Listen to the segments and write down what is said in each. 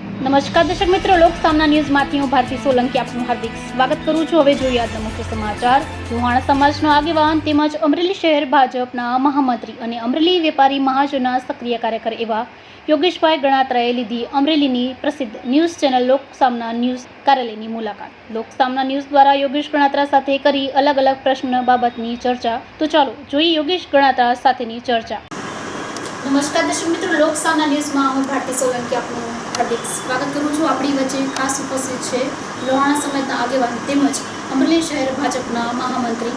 નમસ્કાર દર્શક મિત્રો, લોક સામના ન્યૂઝમાંથી હું ભારતી સોલંકી આપનું હાર્દિક સ્વાગત કરું છું. હવે જોઈએ આજના મુખ્ય સમાચાર. લુહાણા સમાજનો આગેવાન તેમજ અમરેલી શહેર ભાજપના મહામંત્રી અને અમરેલી વેપારી મહાજનના સક્રિય કાર્યકર એવા યોગેશભાઈ ગણાત્રાએ લીધી અમરેલીની પ્રસિદ્ધ news channel Lok Samna news કાર્યાલયની મુલાકાત. લોક સામના ન્યૂઝ દ્વારા યોગેશ ગણાત્રા સાથે કરી અલગ અલગ પ્રશ્ન બાબતની ચર્ચા. તો ચાલો, જોઈએ યોગેશ ગણાત્રા સાથેની ચર્ચા. નમસ્કાર દર્શક મિત્રો, લોક સામના ન્યૂઝમાં હું ભારતી સોલંકી આપનું હાર્દિક સ્વાગત કરું છું. આપણી વચ્ચે ખાસ ઉપસ્થિત છે લોહાણા સમાજના આગેવાન તેમજ અમરેલી શહેર ભાજપના મહામંત્રી.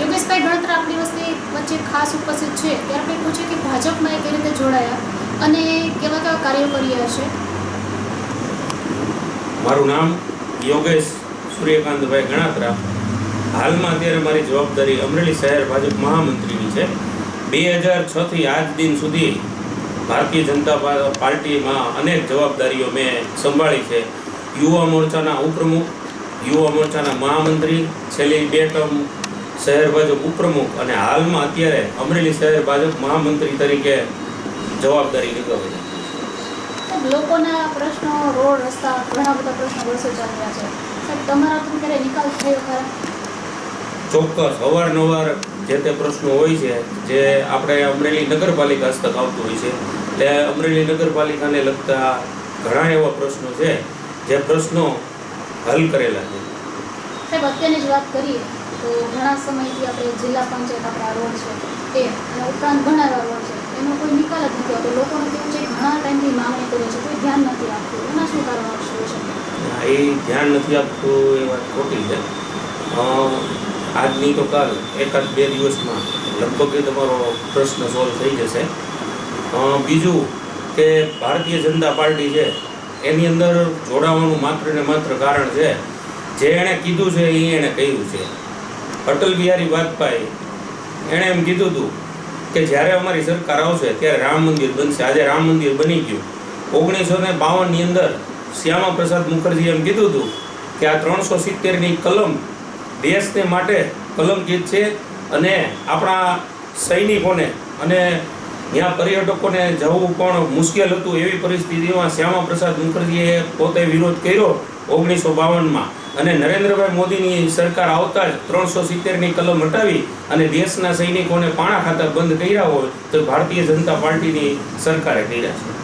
યોગેશભાઈ ગણતરા આપણી વચ્ચે વચ્ચે ખાસ ઉપસ્થિત છે. ત્યારે આપણે પૂછીએ કે ભાજપમાં એ કઈ રીતે જોડાયા અને કેવા કેવા કાર્યો કરી રહ્યા છે? મારું નામ યોગેશ સૂર્યકાંતભાઈ ગણાત્રા. હાલમાં અત્યારે મારી જવાબદારી અમરેલી શહેર ભાજપ મહામંત્રીની છે. બે હજાર છથી આજ દિન સુધી ભારતીય જનતા પાર્ટીમાં અનેક જવાબદારીઓ મેં સંભાળી છે. યુવા મોરચાના ઉપપ્રમુખ યુવા મોરચાના મહામંત્રી છેલ્લી બે ટર્મ શહેર ભાજપ ઉપપ્રમુખ અને હાલમાં અત્યારે અમરેલી શહેર ભાજપ મહામંત્રી તરીકે જવાબદારી નિભાવે છે. લોકોના પ્રશ્નો રોડ રસ્તા ઘણા બધા પ્રશ્નો વર્ષો ચાલી રહ્યા છે. તમારા પણ ક્યારે નિકાલ થયો ખરા? ચોક્કસ. અવારનવાર જે તે પ્રશ્નો હોય છે જે આપણે અમરેલી નગરપાલિકા હસ્તક આવતું હોય છે એટલે અમરેલી નગરપાલિકાને લગતા ઘણા એવા પ્રશ્નો છે જે પ્રશ્નો હલ કરેલા છે. સાહેબ અત્યારની જ વાત કરીએ તો ઘણા સમયથી આપણે જિલ્લા પંચાયત આપણા રોડ છે એ અને ઉપરાંત ઘણા એવા રોડ છે એનો કોઈ નિકાલ જ નથી આવતો. લોકોનું કેવું છે ઘણા ટાઈમથી માંગણી કરે છે કોઈ ધ્યાન નથી આપતું. એના શું કારણ શકે એ ધ્યાન નથી આપતું એ વાત ખોટી છે. અ, આજની તો કાલ એકાદ બે દિવસમાં લગભગ તમારો પ્રશ્ન સોલ્વ થઈ જશે. બીજું કે ભારતીય જનતા પાર્ટી છે એની અંદર જોડાવાનું માત્ર ને માત્ર કારણ છે જે એણે કીધું છે એ એણે કહ્યું છે. અટલ બિહારી વાજપેયી એણે એમ કીધું હતું કે જ્યારે અમારી સરકાર આવશે ત્યારે રામ મંદિર બનશે. આજે રામ મંદિર બની ગયું. ઓગણીસો ને બાવનની અંદર શ્યામા પ્રસાદ મુખર્જીએ એમ કીધું હતું કે આ ત્રણસો સિત્તેરની કલમ દેશને માટે કલંકિત છે અને આપણા સૈનિકોને અને ત્યાં પર્યટકોને જવું પણ મુશ્કેલ હતું એવી પરિસ્થિતિમાં શ્યામા પ્રસાદ મુખર્જીએ પોતે વિરોધ કર્યો ઓગણીસો બાવનમાં. અને નરેન્દ્રભાઈ મોદીની સરકાર આવતા જ ત્રણસો સિત્તેરની કલમ હટાવી અને દેશના સૈનિકોને પાણા ખાતા બંધ કર્યા હોય તો ભારતીય જનતા પાર્ટીની સરકારે કર્યા છે.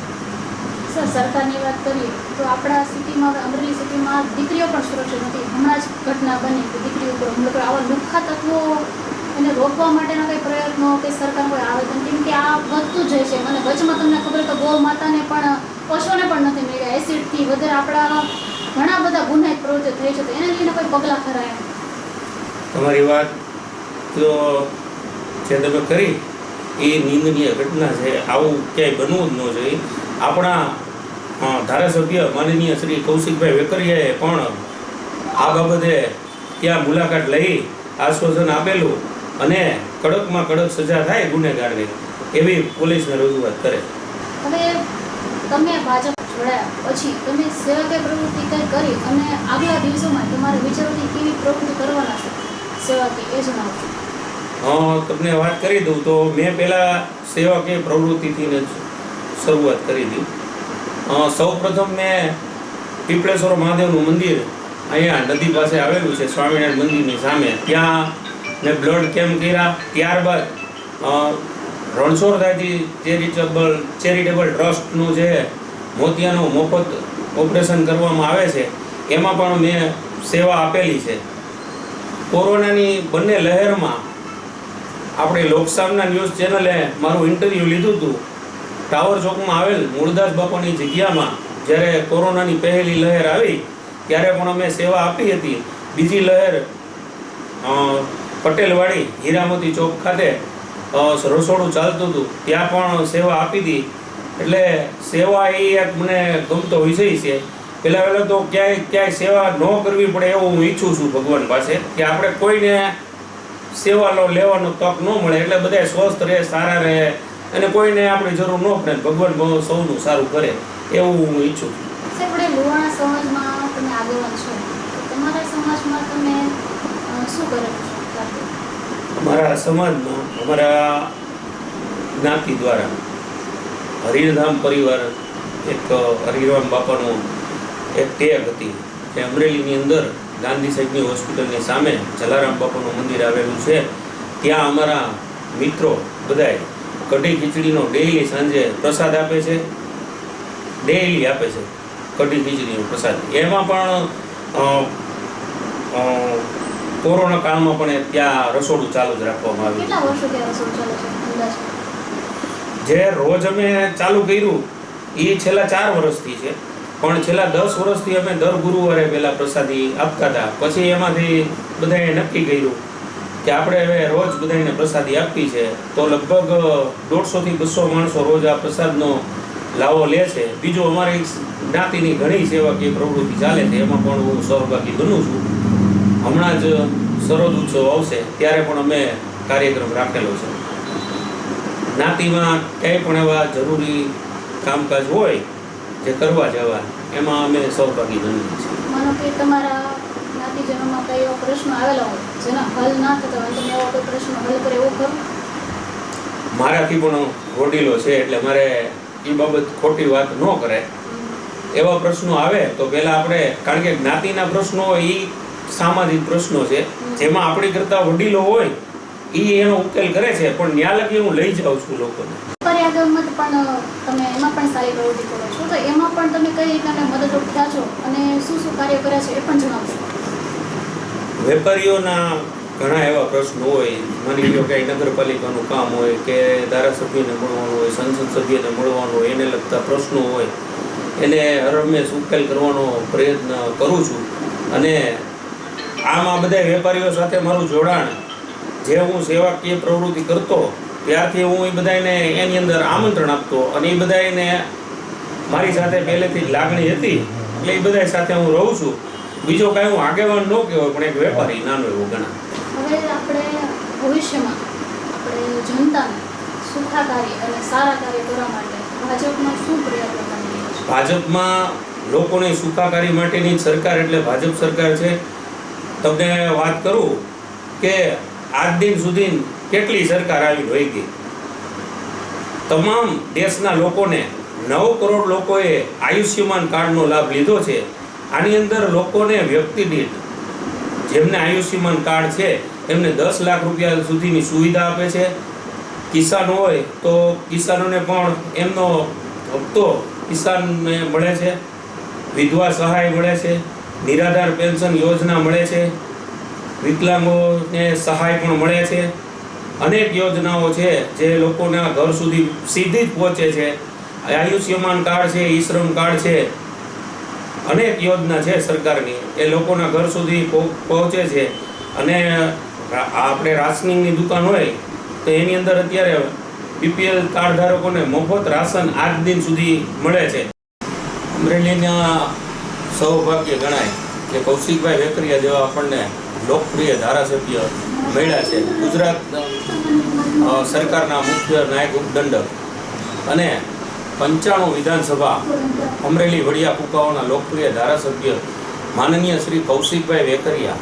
સર, સરકારની વાત કરીએ તો આપણા સિટીમાં અમરેલી સિટીમાં દીકરીઓ પણ સુરક્ષિત નથી. હમણાં જ ઘટના બની કે દીકરીઓ ઉપર હુમલો કર્યો આવા લુખા તત્વો એને રોકવા માટેના કંઈ પ્રયત્નો કે સરકાર કોઈ આવેદન? કેમ કે આ વધતું જાય છે. મને વચમાં તમને ખબર તો ગૌ માતાને પણ, પશુઓને પણ નથી મળ્યા. એસિડથી વધારે આપણા ઘણા બધા ગુનાહિત પ્રવૃત્તિઓ થઈ છે. તો એને લઈને કોઈ પગલાં ખરા તમારી વાત તો જે તમે કરી એ નિંદનીય ઘટના છે, આવું ક્યાંય બનવું જ ન જોઈએ. આપણા ધારાસભ્ય માનનીય શ્રી કૌશિકભાઈ વેકરિયાએ પણ આ બાબતે ત્યાં મુલાકાત લઈ આશ્વાસન આપેલું અને કડકમાં કડક સજા થાય ગુનેગારની, એવી પોલીસને રજૂઆત કરે. હવે તમે ભાજપ જોડાયા પછી તમે સેવાકીય પ્રવૃત્તિ કંઈ કરી અને આગલા દિવસોમાં તમારા વિચારોથી કેવી પ્રવૃત્તિ કરવાના છો? સેવાકીય, એ જણાવશો તમને વાત કરી દઉં તો મેં પહેલાં સેવાકીય પ્રવૃત્તિથી શરૂઆત કરી હતી સૌ સૌપ્રથમ મેં પીપળેશ્વર મહાદેવનું મંદિર અહીંયા નદી પાસે આવેલું છે સ્વામિનારાયણ મંદિરની સામે. ત્યાં મેં બ્લડ કેમ્પ કર્યા. ત્યારબાદ અ, રણછોડરાયજી ચેરિટેબલ ચેરિટેબલ ટ્રસ્ટનું જે મોતિયાનું મફત ઓપરેશન કરવામાં આવે છે એમાં પણ મેં સેવા આપેલી છે. કોરોનાની બંને લહેરમાં આપણે લોકસામના ન્યૂઝ ચેનલે મારું ઇન્ટરવ્યૂ લીધું હતું. ટાવર ચોકમાં આવેલ મૂળદાસ બાપાની જગ્યામાં જ્યારે કોરોનાની પહેલી લહેર આવી, ત્યારે પણ અમે સેવા આપી હતી. બીજી લહેર પટેલવાડી હીરામતી ચોક ખાતે રસોડું ચાલતું હતું. ત્યાં પણ સેવા આપી હતી. એટલે સેવા એ એક મને ગમતો વિષય છે. પહેલાં પહેલાં તો ક્યાંય ક્યાંય સેવા ન કરવી પડે એવું હું ઈચ્છું છું ભગવાન પાસે, કે આપણે કોઈને સેવા લો લેવાનો તક ન મળે એટલે બધા સ્વસ્થ રહે સારા રહે અને કોઈને આપણે જરૂર ન પડે ભગવાન સૌનું સારું કરે એવું હું ઈચ્છું અમારા સમાજમાં અમારા જ્ઞાતિ દ્વારા હરિરધામ પરિવાર એક હરિરામ બાપાનું એક ટેગ હતી કે અમરેલીની અંદર ગાંધી સાહેબની હોસ્પિટલની સામે જલારામ બાપાનું મંદિર આવેલું છે. ત્યાં અમારા મિત્રો બધાય કઢી ખીચડીનો ડેઈલી સાંજે પ્રસાદ આપે છે. ડેઈલી આપે છે કઢી ખીચડીનો પ્રસાદ. એમાં પણ કોરોના કાળમાં પણ ત્યાં રસોડું ચાલુ જ રાખવામાં આવ્યું જે રોજ અમે ચાલુ કર્યું એ છેલ્લા ચાર વર્ષથી છે. પણ છેલ્લા દસ વર્ષથી અમે દર ગુરુવારે પહેલાં પ્રસાદી આપતા હતા. પછી એમાંથી બધાએ નક્કી કર્યું કે આપણે હવે રોજ બધાને પ્રસાદી આપવી છે. તો લગભગ દોઢસોથી બસો માણસો રોજ આ પ્રસાદનો લાવો લે છે. બીજું અમારી જ્ઞાતિની ઘણી સેવાકીય પ્રવૃત્તિ ચાલે છે. એમાં પણ હું સહભાગી બનું છું. હમણાં જ સરોજ ઉત્સવ આવશે ત્યારે પણ અમે કાર્યક્રમ રાખેલો છે. જ્ઞાતિમાં કંઈ પણ એવા જરૂરી કામકાજ હોય જે કરવા જવા એમાં અમે સહભાગી બનીએ છીએ. માનો કે તમારા જ્ઞાતિજનોમાં કઈ એવો પ્રશ્ન આવેલો હોય જેના હલ ના થતા હોય તમે એવો કોઈ પ્રશ્ન હલ કરે એવો કરો મારાથી પણ વડીલો છે એટલે મારે એ બાબત ખોટી વાત ન કરે. એવા પ્રશ્નો આવે તો પહેલાં આપણે કારણ કે જ્ઞાતિના પ્રશ્નો એ સામાજિક પ્રશ્નો છે. જેમાં આપણી કરતાં વડીલો હોય એ એનો ઉકેલ કરે છે પણ ન્યા લગી હું લઈ જાઉં છું લોકોને. પર્યાગમત પણ તમે એમાં પણ સારી પ્રવૃત્તિ કરો છો. તો એમાં પણ તમે કઈ રીતના મદદરૂપ થયા છો અને શું શું કાર્ય કર્યા છે એ પણ જણાવશો. વેપારીઓના ઘણા એવા પ્રશ્નો હોય. માની લો કે નગરપાલિકાનું કામ હોય કે ધારાસભ્યને મળવાનું હોય, સંસદ સભ્યને મળવાનું હોય, એને લગતા પ્રશ્નો હોય. એને હરમેશ ઉકેલ કરવાનો પ્રયત્ન કરું છું. અને આમાં બધા વેપારીઓ સાથે મારું જોડાણ, જે હું સેવાકીય પ્રવૃત્તિ કરતો ત્યારથી હું એ બધાને એની અંદર આમંત્રણ આપતો અને એ બધાને મારી સાથે પહેલેથી જ લાગણી હતી. એટલે એ બધા સાથે હું રહું છું. બીજો કાંઈ હું આગેવાન ન કહેવાય પણ એક વેપારી નાનો એવો ગણા હવે આપણે ભવિષ્યમાં આપણે જનતાને સુખાકારી અને સારા કાર્ય કરવા માટે ભાજપમાં શું પ્રયત્ન કરી ભાજપમાં લોકોની સુખાકારી માટેની સરકાર એટલે ભાજપ સરકાર છે. તમને વાત કરું કે આજ દિન સુધી કેટલી સરકાર આવી હોય ગઈ? તમામ દેશના લોકોને નવ કરોડ લોકોએ આયુષ્યમાન કાર્ડનો લાભ લીધો છે. આની અંદર લોકોને વ્યક્તિ દીઠ જેમને આયુષ્યમાન કાર્ડ છે, એમને દસ લાખ રૂપિયા સુધીની સુવિધા આપે છે. કિસાન હોય તો કિસાનોને પણ એમનો હપ્તો કિસાનને મળે છે. વિધવા સહાય મળે છે. નિરાધાર પેન્શન યોજના મળે છે. વિકલાંગોને સહાય પણ મળે છે. અનેક યોજનાઓ છે જે લોકોના ઘર સુધી સીધી જ પહોંચે છે. આયુષ્યમાન કાર્ડ છે ઈ શ્રમ કાર્ડ છે. અનેક યોજના છે સરકારની એ લોકોના ઘર સુધી પહો- પહોંચે છે. અને આપણે રાશનિંગની દુકાન હોય તો એની અંદર અત્યારે બીપીએલ કાર્ડ ધારકોને મફત રાશન આજ દિન સુધી મળે છે. અમરેલીના સૌભાગ્ય ગણાય. કે કૌશિકભાઈ વેકરિયા જેવા આપણને લોકપ્રિય ધારાસભ્ય મળ્યા છે. ગુજરાત સરકારના મુખ્ય નાયક ઉપદંડક અને પંચાણું વિધાનસભા અમરેલી વડિયા કુકાઓના લોકપ્રિય ધારાસભ્ય માનનીય શ્રી કૌશિકભાઈ વેકરિયા.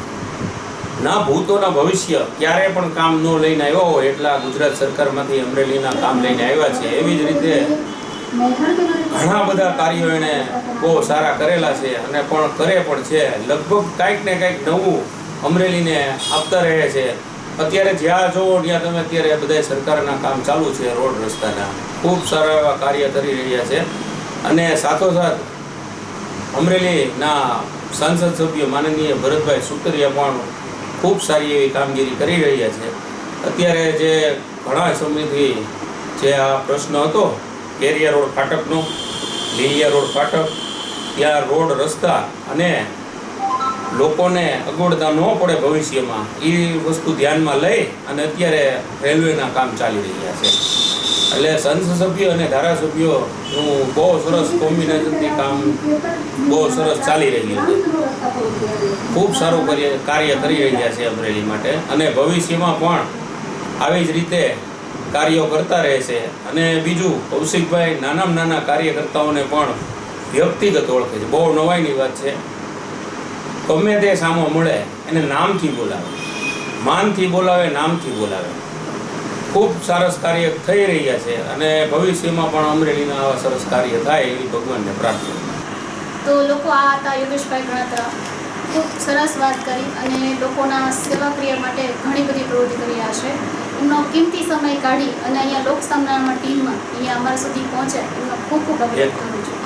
ના ભૂતોના ભવિષ્ય ક્યારે પણ કામ ન લઈને આવ્યો હોય એટલા ગુજરાત સરકારમાંથી અમરેલીના કામ લઈને આવ્યા છે. એવી જ રીતે ઘણા બધા કાર્યો એણે બહુ સારા કરેલા છે અને પણ કરે પણ છે. લગભગ કાંઈક ને કાંઈક નવું અમરેલીને આપતા રહે છે. અત્યારે જ્યાં જોવો ત્યાં તમે અત્યારે બધા સરકારના કામ ચાલુ છે રોડ રસ્તાના. ખૂબ સારા એવા કાર્ય કરી રહ્યા છે. અને સાથોસાથ અમરેલીના સાંસદ સભ્ય માનનીય ભરતભાઈ સુતરિયા પણ ખૂબ સારી એવી કામગીરી કરી રહ્યા છે. અત્યારે જે ઘણા સમયથી જે આ પ્રશ્ન હતો કેરિયા રોડ ફાટકનું લીલિયા રોડ ફાટક, ત્યાં રોડ રસ્તા અને લોકોને અગવડતા ન પડે ભવિષ્યમાં. એ વસ્તુ ધ્યાનમાં લઈ અને અત્યારે રેલવેના કામ ચાલી રહ્યા છે. એટલે સંસદ સભ્ય અને ધારાસભ્યોનું બહુ સરસ કોમ્બિનેશનથી કામ બહુ સરસ ચાલી રહ્યું છે. ખૂબ સારું કાર્ય કાર્ય કરી રહ્યા છે અમરેલી માટે. અને ભવિષ્યમાં પણ આવી જ રીતે કાર્યો કરતા રહે છે. અને બીજું, કૌશિકભાઈ નાનામાં નાના કાર્યકર્તાઓને પણ વ્યક્તિગત ઓળખે છે. બહુ નવાઈની વાત છે. ગમે તે સામો મળે, એને નામથી બોલાવે. માનથી બોલાવે, નામથી બોલાવે. ખૂબ સરસ કાર્ય થઈ રહ્યા છે અને ભવિષ્યમાં પણ અમરેલીના આવા સરસ કાર્ય થાય એવી ભગવાનને પ્રાર્થના તો લોકો આ હતા યોગેશભાઈ ગણાત્રા ખૂબ સરસ વાત કરી અને લોકોના સેવા માટે ઘણી બધી પ્રવૃત્તિ કરી છે. એમનો કિંમતી સમય કાઢી અને અહીંયા લોક લોકસામનામાં ટીમમાં અહીંયા અમારા સુધી પહોંચે એમનો ખૂબ ખૂબ અભિનંદન કરું છું.